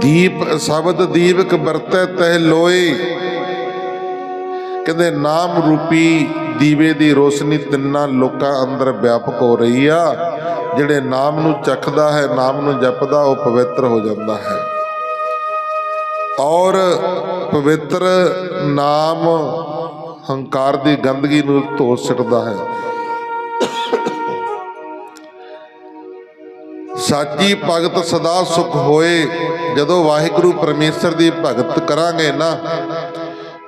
ਦੀਪ ਸ਼ਬਦ ਦੀਪਕ ਵਰਤੈ ਤਹਿ ਲੋਏ। ਕਹਿੰਦੇ, ਨਾਮ ਰੂਪੀ ਦੀਵੇ ਦੀ ਰੋਸ਼ਨੀ ਤਿੰਨਾਂ ਲੋਕਾਂ ਅੰਦਰ ਵਿਆਪਕ ਹੋ ਰਹੀ ਆ। ਜਿਹੜੇ ਨਾਮ ਨੂੰ ਚੱਖਦਾ ਹੈ, ਨਾਮ ਨੂੰ ਜਪਦਾ, ਉਹ ਪਵਿੱਤਰ ਹੋ ਜਾਂਦਾ ਹੈ। ਔਰ ਪਵਿੱਤਰ ਨਾਮ ਹੰਕਾਰ ਦੀ ਗੰਦਗੀ ਨੂੰ ਧੋ ਸਕਦਾ ਹੈ। ਸਾਚੀ ਭਗਤ ਸਦਾ ਸੁਖ ਹੋਏ, ਜਦੋਂ ਵਾਹਿਗੁਰੂ ਪਰਮੇਸ਼ਰ ਦੀ ਭਗਤ ਕਰਾਂਗੇ ਨਾ,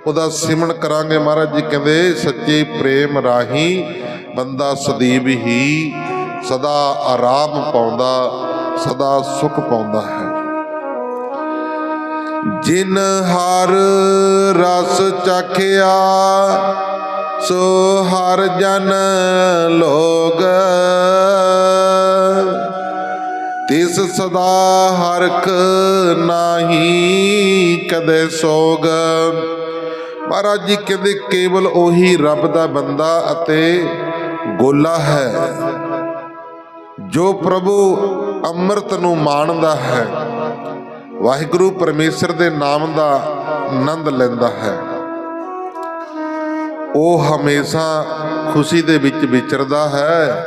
ਉਹਦਾ ਸਿਮਰਨ ਕਰਾਂਗੇ ਮਹਾਰਾਜ ਜੀ, ਕਹਿੰਦੇ ਸੱਚੇ ਪ੍ਰੇਮ ਰਾਹੀਂ ਬੰਦਾ ਸਦੀਵ ਹੀ ਸਦਾ ਆਰਾਮ ਪਾਉਂਦਾ, ਸਦਾ ਸੁਖ ਪਾਉਂਦਾ ਹੈ। ਜਿਨ ਹਰ ਰਸ ਚਾਖਿਆ, ਸੋ ਹਰ ਜਨ ਲੋਗ। ਤਿਸ ਸਦਾ ਹਰਖ ਨਾਹੀ ਕਦੇ ਸੋਗ। ਮਹਾਰਾਜ ਜੀ ਕਹਿੰਦੇ, ਕੇਵਲ ਉਹੀ ਰੱਬ ਦਾ ਬੰਦਾ ਅਤੇ ਗੋਲਾ ਹੈ, ਜੋ ਪ੍ਰਭੂ ਅੰਮ੍ਰਿਤ ਨੂੰ ਮਾਣਦਾ ਹੈ। ਵਾਹਿਗੁਰੂ ਪਰਮੇਸ਼ਰ ਦੇ ਨਾਮ ਦਾ ਆਨੰਦ ਲੈਂਦਾ ਹੈ। ਉਹ ਹਮੇਸ਼ਾ ਖੁਸ਼ੀ ਦੇ ਵਿੱਚ ਵਿਚਰਦਾ ਹੈ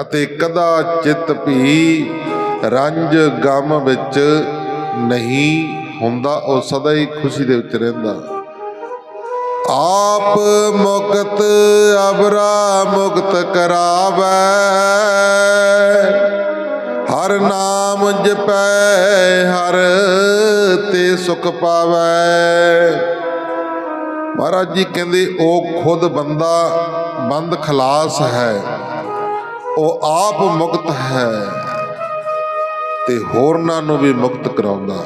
ਅਤੇ ਕਦਾ ਚਿੱਤ ਵੀ ਰੰਜ ਗਮ ਵਿੱਚ ਨਹੀਂ ਹੁੰਦਾ, ਉਹ ਸਦਾ ਹੀ ਖੁਸ਼ੀ ਦੇ ਵਿੱਚ ਰਹਿੰਦਾ। ਆਪ ਮੁਕਤ ਅਬਰਾ ਮੁਕਤ ਕਰਾਵੇ। ਹਰ ਨਾਮ ਜਪੈ, ਹਰ ਤੇ ਸੁਖ ਪਾਵੈ। ਮਹਾਰਾਜ ਜੀ ਕਹਿੰਦੇ, ਉਹ ਖੁਦ ਬੰਦਾ, ਬੰਦ ਖਲਾਸ ਹੈ। ਉਹ ਆਪ ਮੁਕਤ ਹੈ ਤੇ ਹੋਰਨਾਂ ਨੂੰ ਵੀ ਮੁਕਤ ਕਰਾਉਂਦਾ।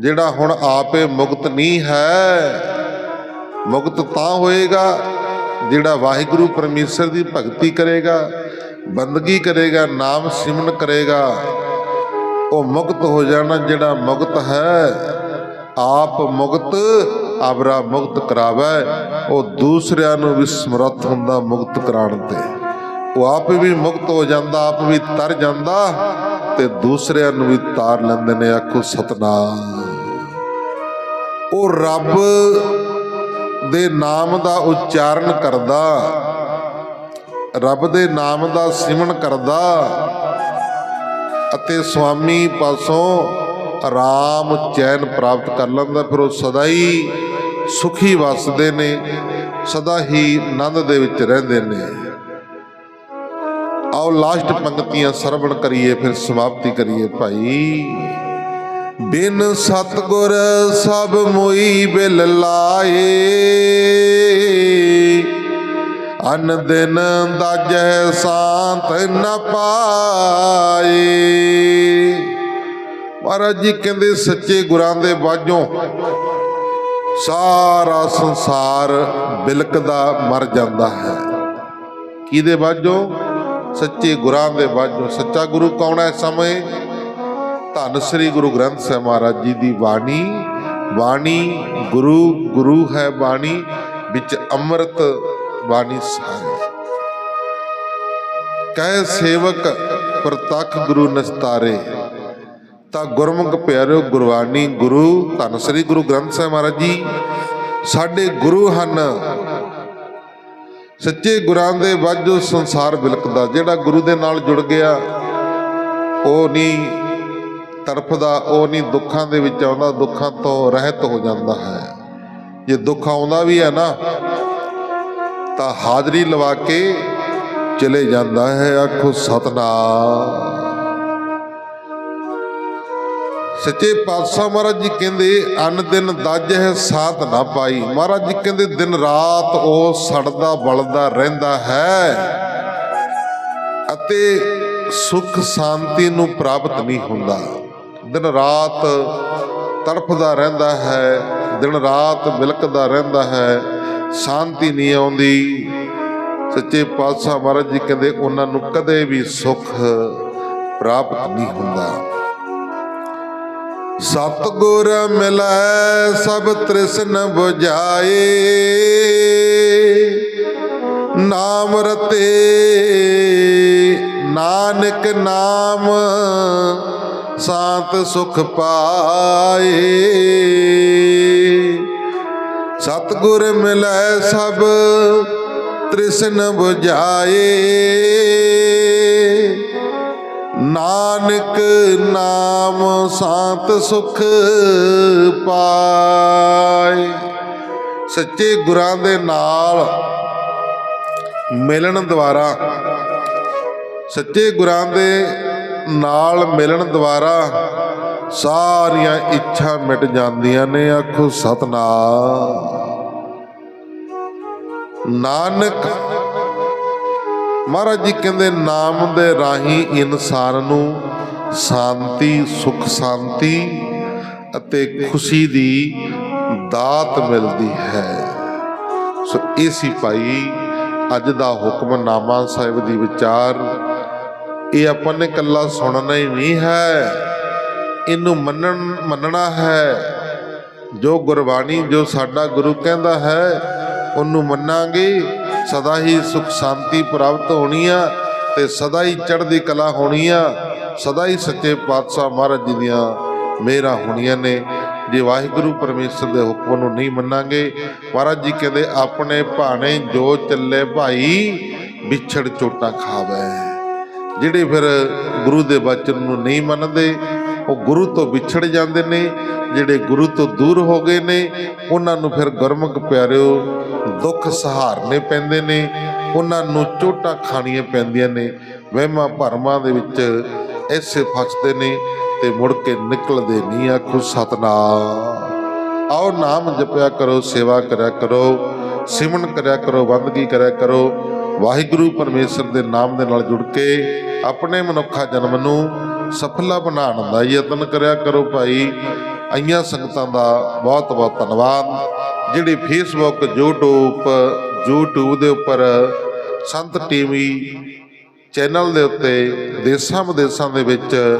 ਜਿਹੜਾ ਹੁਣ ਆਪੇ ਮੁਕਤ ਨਹੀਂ ਹੈ, ਮੁਕਤ ਤਾਂ ਹੋਏਗਾ, ਜਿਹੜਾ ਵਾਹਿਗੁਰੂ ਪਰਮੇਸ਼ਰ ਦੀ ਭਗਤੀ ਕਰੇਗਾ। ਬੰਦਗੀ ਕਰੇਗਾ, ਨਾਮ ਸਿਮਰਨ ਕਰੇਗਾ। ਉਹ ਮੁਕਤ ਹੋ ਜਾਣਾ ਜਿਹੜਾ ਮੁਕਤ ਹੈ। ਆਪ ਮੁਕਤ ਆਬਰਾ ਮੁਕਤ ਕਰਾਵੇ। ਉਹ ਦੂਸਰਿਆਂ ਨੂੰ ਵੀ ਸਮਰੱਥ ਹੁੰਦਾ ਮੁਕਤ ਕਰਾਉਣ ਤੇ। ਉਹ ਆਪ ਵੀ ਮੁਕਤ ਹੋ ਜਾਂਦਾ, ਆਪ ਵੀ ਤਰ ਜਾਂਦਾ ਤੇ ਦੂਸਰਿਆਂ ਨੂੰ ਵੀ ਤਾਰ ਲੈਂਦੇ ਨੇ ਆਖੋ ਸਤਨਾਮ। ਉਹ ਰੱਬ ਦੇ ਨਾਮ ਦਾ ਉਚਾਰਨ ਕਰਦਾ। ਰੱਬ ਦੇ ਨਾਮ ਦਾ ਸਿਮਰਨ ਕਰਦਾ ਅਤੇ ਸੁਆਮੀ ਪਾਸੋਂ ਆਰਾਮ ਚੈਨ ਪ੍ਰਾਪਤ ਕਰ ਲੈਂਦਾ। ਫਿਰ ਉਹ ਸਦਾ ਹੀ ਸੁਖੀ ਵਸਦੇ ਨੇ, ਸਦਾ ਹੀ ਆਨੰਦ ਦੇ ਵਿੱਚ ਰਹਿੰਦੇ ਨੇ। ਆਓ ਲਾਸਟ ਪੰਕਤੀਆਂ ਸਰਵਣ ਕਰੀਏ, ਫਿਰ ਸਮਾਪਤੀ ਕਰੀਏ ਭਾਈ। ਬਿਨ ਸਤਗੁਰ ਸਭ ਮੋਈ ਬਿਲ ਲਾਏ। ਅਨ ਦਿਨ ਦਾਜੈ ਸ਼ਾਂਤ ਨ ਪਾਏ ਮਹਾਰਾਜ ਜੀ ਕਹਿੰਦੇ ਸੱਚੇ ਗੁਰਾਂ ਦੇ ਬਾਝੋਂ ਸਾਰਾ ਸੰਸਾਰ ਬਿਲਕਦਾ ਮਰ ਜਾਂਦਾ ਹੈ। ਕਿਹਦੇ ਬਾਝੋਂ? ਸੱਚੇ ਗੁਰਾਂ ਦੇ ਬਾਝੋਂ। ਸੱਚਾ ਗੁਰੂ ਕੌਣ ਹੈ ਸਮੇਂ? ਧੰਨ ਸ੍ਰੀ ਗੁਰੂ ਗ੍ਰੰਥ ਸਾਹਿਬ ਮਹਾਰਾਜ ਜੀ ਦੀ ਬਾਣੀ। ਬਾਣੀ ਗੁਰੂ ਗੁਰੂ ਹੈ ਬਾਣੀ ਵਿੱਚ ਅੰਮ੍ਰਿਤ ਬਾਣੀ ਸਾਰੇ ਕਹਿ ਸੇਵਕ ਪ੍ਰਤੱਖ ਗੁਰੂ ਨਸਤਾਰੇ, ਤਾਂ ਗੁਰਮੁਖ ਪਿਆਰਿਓ ਗੁਰਬਾਣੀ ਗੁਰੂ, ਧੰਨ ਸ੍ਰੀ ਗੁਰੂ ਗ੍ਰੰਥ ਸਾਹਿਬ ਮਹਾਰਾਜ ਜੀ। ਸਾਡੇ ਗੁਰੂ ਹਨ। ਸੱਚੇ ਗੁਰਾਂ ਦੇ ਵਜੋਂ ਸੰਸਾਰ ਵਿਲਕਦਾ ਜਿਹੜਾ ਗੁਰੂ ਦੇ ਨਾਲ ਜੁੜ ਗਿਆ, ਉਹ ਨਹੀਂ ਤਰਫਦਾ ਉਹ ਨਹੀਂ ਦੁੱਖਾਂ ਦੇ ਵਿੱਚ ਆਉਂਦਾ, ਦੁੱਖਾਂ ਤੋਂ ਰਹਿਤ ਹੋ ਜਾਂਦਾ ਹੈ। ਜੇ ਦੁੱਖ ਆਉਂਦਾ ਵੀ ਹੈ ਨਾ ਤਾਂ ਹਾਜ਼ਰੀ ਲਵਾ ਕੇ ਚਲੇ ਜਾਂਦਾ ਹੈ ਆਖੋ ਸਤਨਾਮ। ਸੱਚੇ ਪਾਤਸ਼ਾਹ ਮਹਾਰਾਜ ਜੀ ਕਹਿੰਦੇ, ਅਨ ਦਿਨ ਦਾਜ ਹੈ, ਸਾਥ ਨਾ ਪਾਈ। ਮਹਾਰਾਜ ਜੀ ਕਹਿੰਦੇ, ਦਿਨ ਰਾਤ ਉਹ ਸੜਦਾ ਬਲਦਾ ਰਹਿੰਦਾ ਹੈ ਅਤੇ ਸੁਖ ਸ਼ਾਂਤੀ ਨੂੰ ਪ੍ਰਾਪਤ ਨਹੀਂ ਹੁੰਦਾ। ਦਿਨ ਰਾਤ ਤੜਫਦਾ ਰਹਿੰਦਾ ਹੈ, ਦਿਨ ਰਾਤ ਬਿਲਕਦਾ ਰਹਿੰਦਾ ਹੈ ਸ਼ਾਂਤੀ ਨਹੀਂ ਆਉਂਦੀ। ਸੱਚੇ ਪਾਤਸ਼ਾਹ ਮਹਾਰਾਜ ਜੀ ਕਹਿੰਦੇ, ਉਹਨਾਂ ਨੂੰ ਕਦੇ ਵੀ ਸੁੱਖ ਪ੍ਰਾਪਤ ਨਹੀਂ ਹੁੰਦਾ। ਸਤਗੁਰ ਮਿਲੈ, ਸਭ ਤ੍ਰਿਸ਼ਨ 부ਝਾਏ ਨਾਮ ਰਤੇ, ਨਾਨਕ ਨਾਮ, ਸਾਂਤ ਸੁਖ ਪਾਏ। ਸਤਗੁਰ ਮਿਲੈ ਸਭ, ਤ੍ਰਿਸ਼ਨ 부ਝਾਏ ਨਾਨਕ ਨਾਮ ਸਾਤ ਸੁਖ ਪਾਏ। ਸੱਚੇ ਗੁਰਾਂ ਦੇ ਨਾਲ ਮਿਲਣ ਦੁਆਰਾ, ਸੱਚੇ ਗੁਰਾਂ ਦੇ ਨਾਲ ਮਿਲਣ ਦੁਆਰਾ ਸਾਰੀਆਂ ਇੱਛਾ ਮਿਟ ਜਾਂਦੀਆਂ ਨੇ, ਆਖੋ ਸਤਨਾਮ। ਨਾਨਕ, ਮਹਾਰਾਜ ਜੀ ਕਹਿੰਦੇ, ਨਾਮ ਦੇ ਰਾਹੀਂ ਇਨਸਾਨ ਨੂੰ ਸ਼ਾਂਤੀ, ਸੁਖ ਸ਼ਾਂਤੀ ਅਤੇ ਖੁਸ਼ੀ ਦੀ ਦਾਤ ਮਿਲਦੀ ਹੈ। ਸੋ ਇਹ ਸੀ ਭਾਈ, ਅੱਜ ਦਾ ਹੁਕਮਨਾਮਾ ਸਾਹਿਬ ਦੀ ਵਿਚਾਰ। ਇਹ ਆਪਾਂ ਨੇ ਕੱਲਾ ਸੁਣਨਾ ਹੀ ਨਹੀਂ ਹੈ। ਇਹਨੂੰ ਮੰਨਣ, ਮੰਨਣਾ ਹੈ। ਜੋ ਗੁਰਬਾਣੀ, ਜੋ ਸਾਡਾ ਗੁਰੂ ਕਹਿੰਦਾ ਹੈ, ਉਹਨੂੰ ਮੰਨਾਂਗੇ। ਸਦਾ ਹੀ ਸੁਖ ਸ਼ਾਂਤੀ ਪ੍ਰਾਪਤ ਹੋਣੀ ਆ ਤੇ ਸਦਾ ਹੀ ਚੜ੍ਹਦੀ ਕਲਾ ਹੋਣੀ ਆ ਸਦਾ ਹੀ ਸੱਚੇ ਪਾਤਸ਼ਾਹ ਮਹਾਰਾਜ ਜੀ ਦੀਆਂ ਮਿਹਰਾਂ ਹੋਣੀਆਂ ਨੇ। ਜੇ ਵਾਹਿਗੁਰੂ ਪਰਮੇਸ਼ਰ ਦੇ ਹੁਕਮ ਨੂੰ ਨਹੀਂ ਮੰਨਾਂਗੇ, ਮਹਾਰਾਜ ਜੀ ਕਹਿੰਦੇ, ਆਪਣੇ ਭਾਣੇ ਜੋ ਚੱਲੇ ਭਾਈ, ਵਿਛੜ ਚੋਟਾ ਖਾਵੇ। ਜਿਹੜੇ ਫਿਰ ਗੁਰੂ ਦੇ ਬਚਨ ਨੂੰ ਨਹੀਂ ਮੰਨਦੇ ਉਹ ਗੁਰੂ ਤੋਂ ਵਿਛੜ ਜਾਂਦੇ ਨੇ, ਜਿਹੜੇ ਗੁਰੂ ਤੋਂ ਦੂਰ ਹੋ ਗਏ ਨੇ, ਉਹਨਾਂ ਨੂੰ ਫਿਰ ਗੁਰਮੁਖ ਪਿਆਰਿਓ ਦੁੱਖ ਸਹਾਰਨੇ ਪੈਂਦੇ ਨੇ, ਉਹਨਾਂ ਨੂੰ ਚੋਟਾਂ ਖਾਣੀਆਂ ਪੈਂਦੀਆਂ ਨੇ, ਵਹਿਮਾਂ ਭਰਮਾਂ ਦੇ ਵਿੱਚ ਐਸੇ ਫਸਦੇ ਨੇ ਤੇ ਮੁੜ ਕੇ ਨਿਕਲਦੇ ਨਹੀਂ ਆਖੋ ਸਤਨਾਮ। ਆਓ ਨਾਮ ਜਪਿਆ ਕਰੋ, ਸੇਵਾ ਕਰਿਆ ਕਰੋ, ਸਿਮਰਨ ਕਰਿਆ ਕਰੋ, ਬੰਦਗੀ ਕਰਿਆ ਕਰੋ ਵਾਹਿਗੁਰੂ ਪਰਮੇਸ਼ਰ ਦੇ ਨਾਮ ਦੇ ਨਾਲ ਜੁੜ ਕੇ ਆਪਣੇ ਮਨੁੱਖਾ ਜਨਮ ਨੂੰ ਸਫਲਾ ਬਣਾਉਣ ਦਾ ਯਤਨ ਕਰਿਆ ਕਰੋ ਭਾਈ। ਆਈਆਂ ਸੰਗਤਾਂ ਦਾ ਬਹੁਤ ਬਹੁਤ ਧੰਨਵਾਦ। ਜਿਹੜੀ ਫੇਸਬੁੱਕ YouTube YouTube ਦੇ ਉੱਪਰ ਸੰਤ ਟੀਵੀ ਚੈਨਲ ਦੇ ਉੱਤੇ ਦੇਸ਼ਾਂ ਵਿਦੇਸ਼ਾਂ ਦੇ ਵਿੱਚ,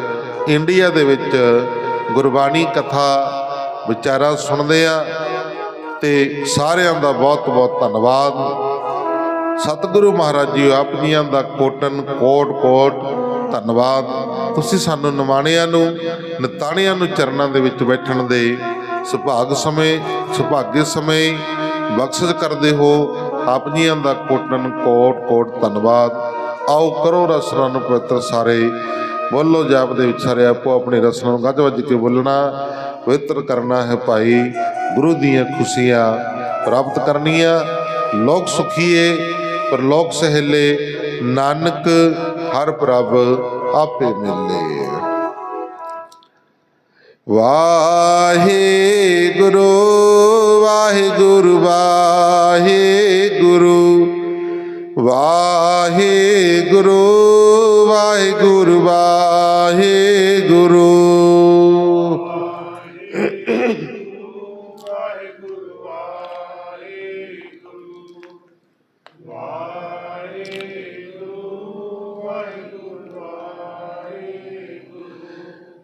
ਇੰਡੀਆ ਦੇ ਵਿੱਚ ਗੁਰਬਾਣੀ ਕਥਾ ਵਿਚਾਰਾ ਸੁਣਦੇ ਆ ਤੇ ਸਾਰਿਆਂ ਦਾ ਬਹੁਤ ਬਹੁਤ ਧੰਨਵਾਦ। ਸਤਿਗੁਰੂ ਮਹਾਰਾਜ ਜੀ, ਆਪ ਜੀਆਂ ਦਾ ਕੋਟਨ ਕੋਟ ਕੋਟ ਧੰਨਵਾਦ। ਤੁਸੀਂ ਸਾਨੂੰ ਨਿਮਾਣਿਆਂ ਨੂੰ, ਨਿਤਾਣਿਆਂ ਨੂੰ ਚਰਨਾਂ ਦੇ ਵਿੱਚ ਬੈਠਣ ਦੇ ਸੁਭਾਗ ਸਮੇਂ ਸੁਭਾਗੇ ਸਮੇਂ ਬਖਸ਼ਿਸ਼ ਕਰਦੇ ਹੋ। ਆਪ ਜੀਆਂ ਦਾ ਕੋਟਨ ਕੋਟ ਕੋਟ ਧੰਨਵਾਦ। ਆਓ ਕਰੋ ਰਸਨਾ ਨੂੰ ਪਵਿੱਤਰ ਸਾਰੇ। ਬੋਲੋ ਜਾਪ ਦੇ ਵਿੱਚ ਸਾਰੇ ਆਪੋ ਆਪਣੇ ਰਸਨਾ ਨੂੰ ਗੱਜ ਵੱਜ ਕੇ ਬੋਲਣਾ। ਪਵਿੱਤਰ ਕਰਨਾ ਹੈ ਭਾਈ, ਗੁਰੂ ਦੀਆਂ ਖੁਸ਼ੀਆਂ ਪ੍ਰਾਪਤ ਕਰਨੀਆਂ। ਲੋਕ ਸੁਖੀਏ ਪਰਲੋਕ ਸਹਿਲੇ ਨਾਨਕ ਹਰ ਪ੍ਰਭ ਆਪੇ ਮਿਲੇ ਵਾਹਿਗੁਰੂ ਵਾਹਿਗੁਰੂ ਵਾਹਿਗੁਰੂ ਵਾਹਿਗੁਰੂ ਵਾਹਿਗੁਰੂ ਵਾਹਿਗੁਰੂ।